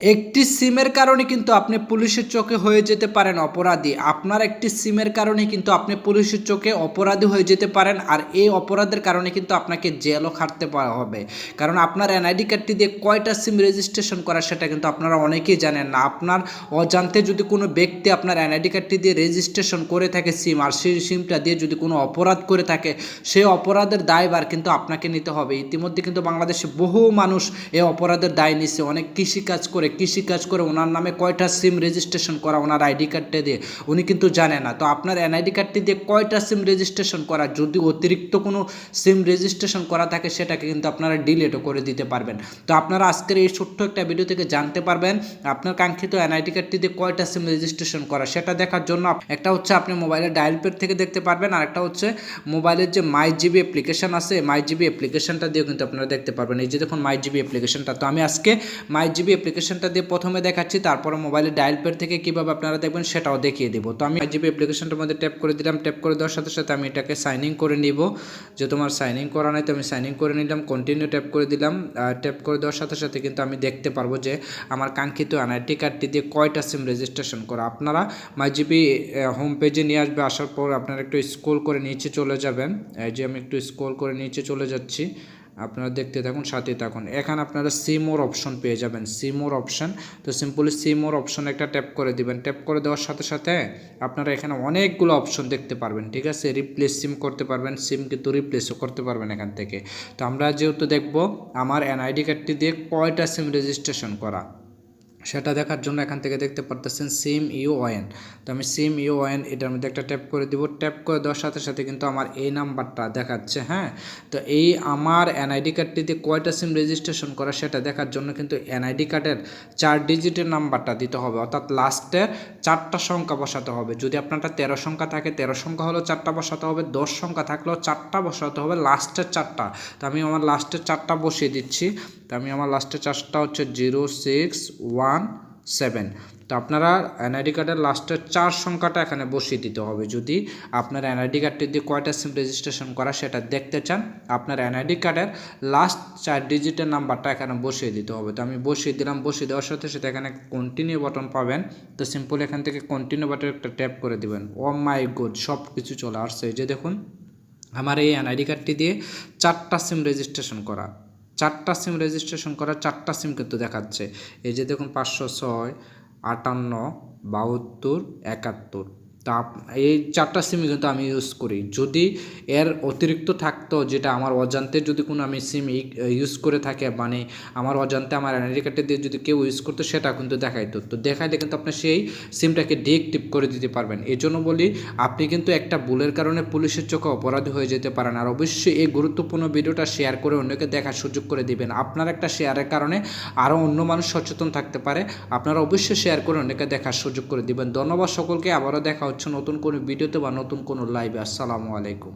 একটি সিমের কারণে কিন্তু আপনি পুলিশের চোখে হয়ে যেতে পারেন অপরাধী। আপনার একটি সিমের কারণে কিন্তু আপনি পুলিশের চোখে অপরাধী হয়ে যেতে পারেন আর এই অপরাধের কারণে কিন্তু আপনাকে জেলও খাটতে হবে। কারণ আপনার এনআইডি কার্ডটি দিয়ে কয়টা সিম রেজিস্ট্রেশন করা সেটা কিন্তু আপনারা অনেকেই জানেন না। আপনার অজান্তে যদি কোনো ব্যক্তি আপনার এনআইডি কার্ডটি দিয়ে রেজিস্ট্রেশন করে থাকে সিম আর সেই সিমটা দিয়ে যদি কোনো অপরাধ করে থাকে, সেই অপরাধের দায়ভার কিন্তু আপনাকে নিতে হবে। ইতিমধ্যে কিন্তু বাংলাদেশে বহু মানুষ এই অপরাধের দায় নিচ্ছে অনেক কৃষিকাজ করে কৃষিকাজ করে ওনার নামে কয়টা সিম রেজিস্ট্রেশন করা ওনার আইডি কার্ডটা দিয়ে? উনি কিন্তু জানে না। তো আপনার এনআইডি কার্ডটি দিয়ে কয়টা সিম রেজিস্ট্রেশন করা? যদি অতিরিক্ত কোনো সিম রেজিস্ট্রেশন করা থাকে, সেটাকে কিন্তু আপনারা ডিলেটও করে দিতে পারবেন। তো আপনারা আজকের এই ছোট্ট একটা ভিডিও থেকে জানতে পারবেন, আপনার কাঙ্ক্ষিত এনআইডি কার্ডটি দিয়ে কয়টা সিম রেজিস্ট্রেশন করা? সেটা দেখার জন্য একটা হচ্ছে আপনি মোবাইলের ডায়াল প্যাড থেকে দেখতে পারবেন, আর একটা হচ্ছে মোবাইলের যে মাই জিবি অ্যাপ্লিকেশন আছে মাই জিবি অ্যাপ্লিকেশনটা দিয়েও কিন্তু আপনারা দেখতে পারবেন। এই যে দেখুন মাই জিবি অ্যাপ্লিকেশনটা। তো আমি আজকে মাই জিবি অ্যাপ্লিকেশনটা দিয়ে প্রথমে দেখাচ্ছি, তারপরে মোবাইলে ডায়াল প্যাড থেকে কীভাবে আপনারা দেখবেন সেটাও দেখিয়ে দেবো। তো আমি জিবি অ্যাপ্লিকেশনটার মধ্যে ট্যাপ করে দিলাম ট্যাপ করে দেওয়ার সাথে সাথে আমি এটাকে সাইন ইন করে নিব। যে তোমার সাইন ইন করা নাই তো আমি সাইন ইন করে নিলাম কন্টিনিউ ট্যাপ করে দিলাম। ট্যাপ করে দেওয়ার সাথে সাথে কিন্তু আমি দেখতে পারব যে আমার কাঙ্ক্ষিত এনআইটি কার্ডটি দিয়ে কয়টা সিম রেজিস্ট্রেশন করা। আপনারা মাই জিবি হোম পেজে নিয়ে আসবে, আসার পর আপনারা একটু স্ক্রল করে নিচে চলে যাবেন। এই যে আমি একটু স্ক্রল করে নিচে চলে যাচ্ছি। আপনারা দেখতে থাকুন সাথে থাকুন। এখানে আপনারা সিমোর অপশন পেয়ে যাবেন সিমোর অপশন তো সিম্পলি সিমোর অপশন একটা ট্যাপ করে দিবেন। ট্যাপ করে দেওয়ার সাথে সাথে আপনারা এখানে অনেকগুলো অপশন দেখতে পারবেন, ঠিক আছে? রিপ্লেস সিম করতে পারবেন সিম কিন্তু রিপ্লেসও করতে পারবেন এখান থেকে। তো আমরা যেহেতু দেখব, আমার এনআইডি কার্ডটি দিয়ে কয়টা সিম রেজিস্ট্রেশন করা? সেটা দেখার জন্য এখান থেকে দেখতে পারতেছেন সিম ইউ ওয়েন তো আমি সিম ইউ ওয়েন এটার মধ্যে একটা ট্যাপ করে দিব। ট্যাপ করে দেওয়ার সাথে সাথে কিন্তু আমার এই নাম্বারটা দেখাচ্ছে হ্যাঁ? তো এই আমার এনআইডি কার্ডটিতে কয়টা সিম রেজিস্ট্রেশন করা সেটা দেখার জন্য কিন্তু এনআইডি কার্ডের চার ডিজিটের নাম্বারটা দিতে হবে। অর্থাৎ লাস্টের চারটা সংখ্যা বসাতে হবে। যদি আপনারটা তেরো সংখ্যা থাকে, তেরো সংখ্যা হলেও চারটা বসাতে হবে। দশ সংখ্যা থাকলেও চারটা বসাতে হবে লাস্টের চারটা। তো আমি আমার লাস্টের চারটা বসিয়ে দিচ্ছি। তো আমি আমার লাস্টের চারটা হচ্ছে জিরো সিক্স ওয়ান সেভেন তো আপনারা এনআইডি কার্ডের লাস্টের চার সংখ্যাটা এখানে বসিয়ে দিতে হবে। যদি আপনার এনআইডি কার্ডটি দিয়ে কয়টা সিম রেজিস্ট্রেশন করা সেটা দেখতে চান, আপনার এনআইডি কার্ডের লাস্ট চার ডিজিটের নাম্বারটা এখানে বসিয়ে দিতে হবে। তো আমি বসিয়ে দিলাম, বসিয়ে দেওয়ার সাথে সাথে এখানে কন্টিনিউ বাটন পাবেন। তো সিম্পল এখান থেকে কন্টিনিউ বাটন একটা ট্যাপ করে দিবেন। ও মাই গুড সব কিছু চলে আসছে। যে দেখুন, আমার এই এনআইডি কার্ডটি দিয়ে চারটা সিম রেজিস্ট্রেশন করা। চারটা সিম রেজিস্ট্রেশন করা চারটা সিম কিন্তু দেখাচ্ছে। এই যে দেখুন, পাঁচশো ছয়, আটান্ন, বাহাত্তর, একাত্তর। তা এই চারটা সিমই কিন্তু আমি ইউজ করি। যদি এর অতিরিক্ত থাকতো, যেটা আমার অজান্তে যদি কোনো আমি সিম ইউজ করে থাকে মানে আমার অজান্তে আমার এনআইডি কার্ডে দিয়ে যদি কেউ ইউজ করতো, সেটা কিন্তু দেখাইতো। তো দেখাইলে কিন্তু আপনি সেই সিমটাকে ডিএক্টিভ করে দিতে পারবেন। এই জন্য বলি, আপনি কিন্তু একটা ভুলের কারণে পুলিশের চোখে অপরাধী হয়ে যেতে পারেন। আর অবশ্যই এই গুরুত্বপূর্ণ ভিডিওটা শেয়ার করে অন্যকে দেখার সুযোগ করে দিবেন। আপনার একটা শেয়ারের কারণে আরও অন্য মানুষ সচেতন থাকতে পারে। আপনারা অবশ্যই শেয়ার করে অন্যকে দেখার সুযোগ করে দিবেন। ধন্যবাদ সকলকে। আবারও দেখা হচ্ছে নতুন কোনো ভিডিওতে বা নতুন কোনো লাইভে আসসালামু আলাইকুম।